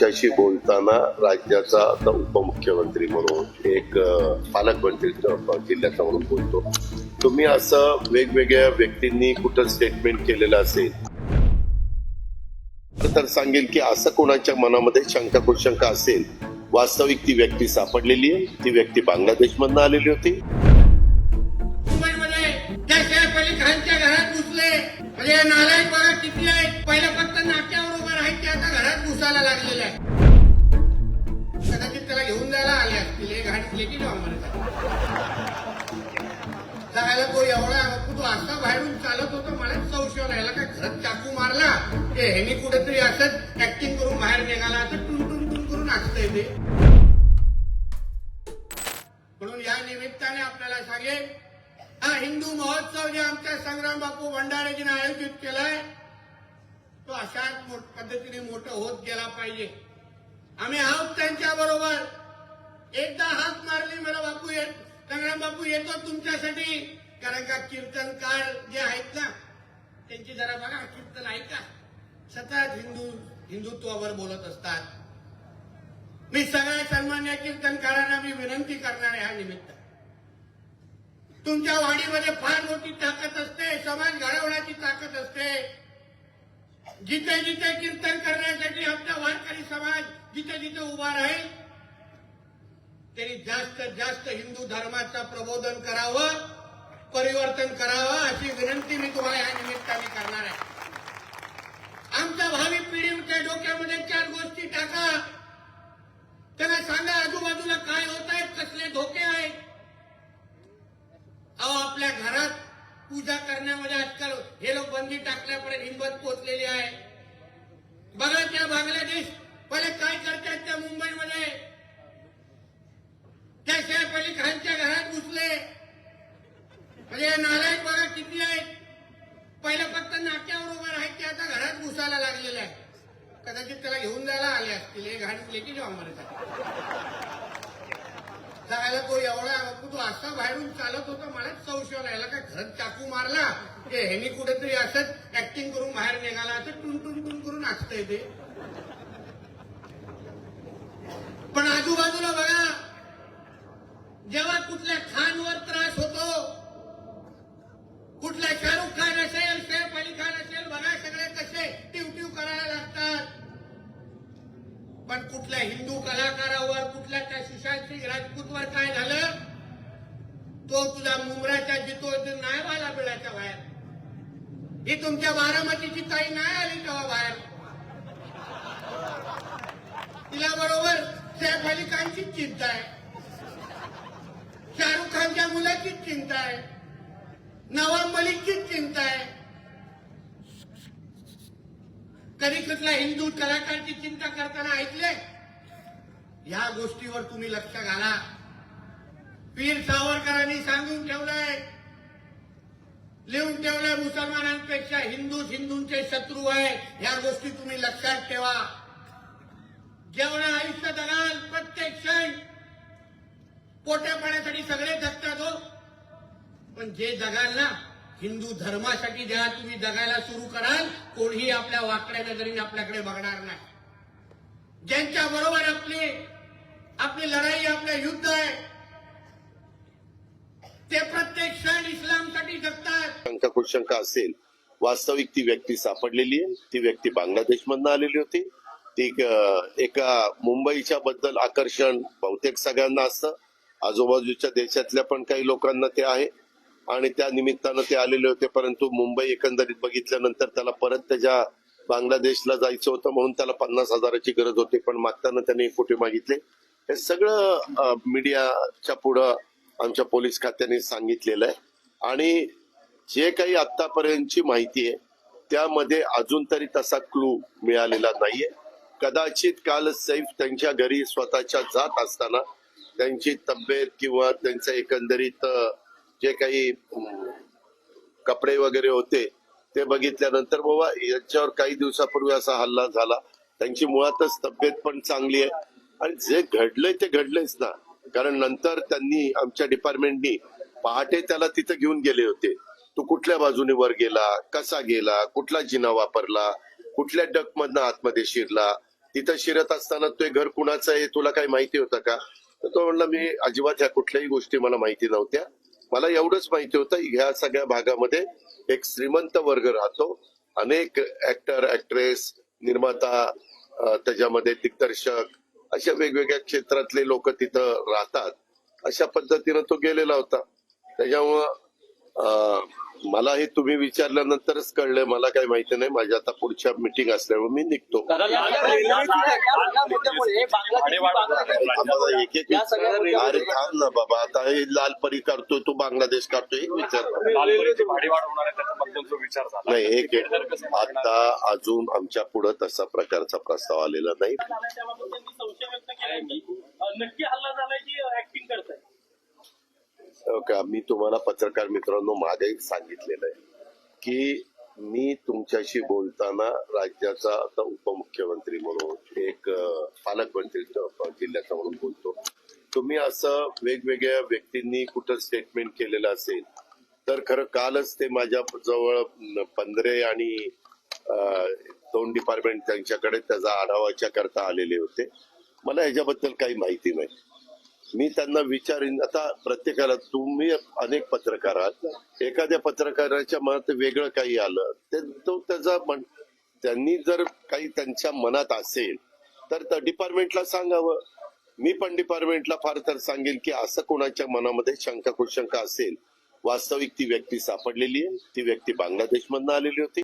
तुमच्याशी बोलताना राज्याचा आता उपमुख्यमंत्री म्हणून एक पालकमंत्री जिल्ह्याचा म्हणून बोलतो. तुम्ही असं वेगवेगळ्या व्यक्तींनी कुठं स्टेटमेंट केलेलं असेल? तर सांगेल की असं कोणाच्या मनामध्ये शंका कुशंका असेल वास्तविक ती व्यक्ती सापडलेली आहे. ती व्यक्ती बांगलादेश मधनं आलेली होती. घरात घुसले. एवढा कुठं असा बाहेरून चालत होता मला संशय राहिला काय घरात चाकू मारला ते ह्यानी कुठेतरी असंच ऍक्टिंग करून बाहेर निघाला असं टुन टुन टुन करून असतंय ते. म्हणून या निमित्ताने आपल्याला सांगेल हा हिंदू महोत्सव जे आमच्या संग्राम बापू भंडारेजीने आयोजित केलाय तो अशाच पद्धतीने मोठं होत गेला पाहिजे. आम्ही आहोत त्यांच्या बरोबर. एकदा हात मारली मला बापू येत संग्राम बापू येतो तुमच्यासाठी. कारण का कीर्तनकार जे आहेत ना त्यांची जरा बघा कीर्तन ऐका. सतत हिंदू हिंदुत्वावर बोलत असतात. मी सगळ्या सन्मान्य कीर्तनकारांना मी विनंती करणार आहे ह्या निमित्त. तुमच्या वाढीमध्ये फार मोठी ताकद असते समाज घडवण्याची ताकद असते. जिथे जिथे कीर्तन करण्यासाठी आमचा वारकरी समाज जिथे जिथे उभा राहील त्यांनी जास्तीत जास्त हिंदू धर्माचं प्रबोधन करावं. परिवर्तन करावं अशी विनंती मी तुम्हाला या निमित्ताने करणार आहे. आमच्या भावी पिढीच्या डोक्यामध्ये चार गोष्टी टाका. त्यांना सांगा आजूबाजूला काय होत आहेत कसले धोके आहेत अहो आपल्या घरात पूजा करण्यामध्ये आजकाल हे लोक बंदी टाकल्यापर्यंत हिंमत पोचलेली आहे. बघा त्या बांगलादेश पहिले काय करतात त्या मुंबईमध्ये? त्या सैफ अली खानच्या घरात घुसले. म्हणजे नालायक बघा किती आहेत. पहिलं फक्त नाट्यावर उभं राहायचे आता घरात घुसायला लागलेलं आहे. कदाचित त्याला घेऊन जायला आले असतील. हे घाट लेकी जेव्हा जायला तो एवढा तू असा बाहेरून चालत होता मला संशय राहिला काय घरात चाकू मारला? ते ह्यानी कुठेतरी असत ऍक्टिंग करून बाहेर निघाला असं टुन टुन टुन करून असतंय ते. पण आजूबाजूला बघा जेव्हा कुठल्या खास पण कुठल्या हिंदू कलाकारावर कुठल्या त्या सुशांत सिंग राजपूतवर काय झालं? तो तुझा मुंबऱ्याच्या जितो नाही आला बिळाच्या बाहेर. ही तुमच्या बारामतीची ताई नाही आली तेव्हा बाहेर. तिला बरोबर सैफ अली खानचीच चिंता आहे. शाहरुख खानच्या मुलाचीच चिंता आहे. नवाब मलिकचीच चिंता आहे. कधी कुठला हिंदू कलाकारची चिंता करताना ऐकले या गोष्टीवर तुम्ही लक्ष घाला. पीर सावरकरांनी सांगून ठेवलंय लिहून ठेवलंय मुसलमानांपेक्षा हिंदू हिंदूंचे शत्रू आहे या गोष्टी तुम्ही लक्षात ठेवा. जेवढं आयुष्य जगाल प्रत्येक क्षण पोट्या पाण्यासाठी सगळे जगतात हो. पण जे जगाल ना हिंदू धर्मासाठी ज्या तुम्ही जगायला सुरू कराल कोणीही आपल्या वाकड्या नजरेने आपल्याकडे बघणार नाही. ज्यांच्या बरोबर आपली आपली लढाई आपलं युद्ध आहे ते प्रत्येक क्षण इस्लामसाठी जगतात. शंका कुशंका असेल वास्तविक ती व्यक्ती सापडलेली आहे. ती व्यक्ती बांगलादेशमधनं आलेली होती. ती एका मुंबईच्या बद्दल आकर्षण बहुतेक सगळ्यांना असतं. आजूबाजूच्या देशातल्या पण काही लोकांना ते आहे. आणि त्या निमित्तानं ते आलेले होते परंतु मुंबई एकंदरीत बघितल्यानंतर त्याला परत त्याच्या बांगलादेशला जायचं होतं म्हणून त्याला पन्नास हजाराची गरज होती पण मागताना त्याने कुठे कोटी मागितले? हे सगळं मीडियाच्या पुढं आमच्या पोलीस खात्याने सांगितलेलं आहे. आणि जे काही आतापर्यंतची माहिती आहे त्यामध्ये अजून तरी तसा क्लू मिळालेला नाहीये. कदाचित काल सैफ त्यांच्या घरी स्वतःच्या जात असताना त्यांची तब्येत किंवा त्यांचं एकंदरीत जे काही कपडे वगैरे होते ते बघितल्यानंतर बाबा याच्यावर काही दिवसापूर्वी असा हल्ला झाला. त्यांची मुळातच तब्येत पण चांगली आहे. आणि जे घडलंय ते घडलंयच ना. कारण नंतर त्यांनी आमच्या डिपार्टमेंटनी पहाटे त्याला तिथं घेऊन गेले होते. तो कुठल्या बाजूने वर गेला? कसा गेला? कुठला जिना वापरला? कुठल्या डक मधनं आतमध्ये शिरला? तिथं शिरत असताना ते घर कुणाचं आहे? तुला काही माहिती होतं का? तर तो म्हणला मी अजिबात ह्या कुठल्याही गोष्टी मला माहिती नव्हत्या. मला एवढंच माहिती होतं ह्या सगळ्या भागामध्ये एक श्रीमंत वर्ग राहतो. अनेक ऍक्टर ऍक्ट्रेस निर्माता त्याच्यामध्ये दिग्दर्शक अशा वेगवेगळ्या क्षेत्रातले लोक तिथं राहतात. अशा पद्धतीनं तो गेलेला होता. त्याच्यामुळं मला हे तुम्ही विचारल्यानंतरच कळलं मला काही माहिती नाही माझ्या आता पुढच्या मिटिंग असल्यामुळे मी निघतो आम्हाला एक एक अरे थांब ना बाबा आता हे लाल परी करतोय तू बांगलादेश करतोय एक विचार नाही एक आता अजून आमच्या पुढे तसा प्रकारचा प्रस्ताव आलेला नाही नक्की हल्ला झालाय की ऍक्टिंग करताय हो मी तुम्हाला पत्रकार मित्रांनो मागे सांगितलेलं आहे की मी तुमच्याशी बोलताना राज्याचा आता उपमुख्यमंत्री म्हणून एक पालकमंत्री जिल्ह्याचा म्हणून बोलतो. तुम्ही असं वेगवेगळ्या व्यक्तींनी कुठं स्टेटमेंट केलेलं असेल तर खरं कालच ते माझ्या जवळ पंधरे आणि दोन डिपार्टमेंट त्यांच्याकडे त्याचा आढावाच्या करता आलेले होते. मला याच्याबद्दल काही माहिती नाही. मी त्यांना विचारीन. आता प्रत्येकाला तुम्ही अनेक पत्रकार आहात. एखाद्या पत्रकाराच्या मनात वेगळं काही आलं ते तो त्याचा त्यांनी जर काही त्यांच्या मनात असेल तर त्या डिपार्टमेंटला सांगावं. मी पण डिपार्टमेंटला फार तर सांगेन की असं कोणाच्या मनामध्ये शंका कुशंका असेल. वास्तविक ती व्यक्ती सापडलेली आहे. ती व्यक्ती बांगलादेशमधनं आलेली होती.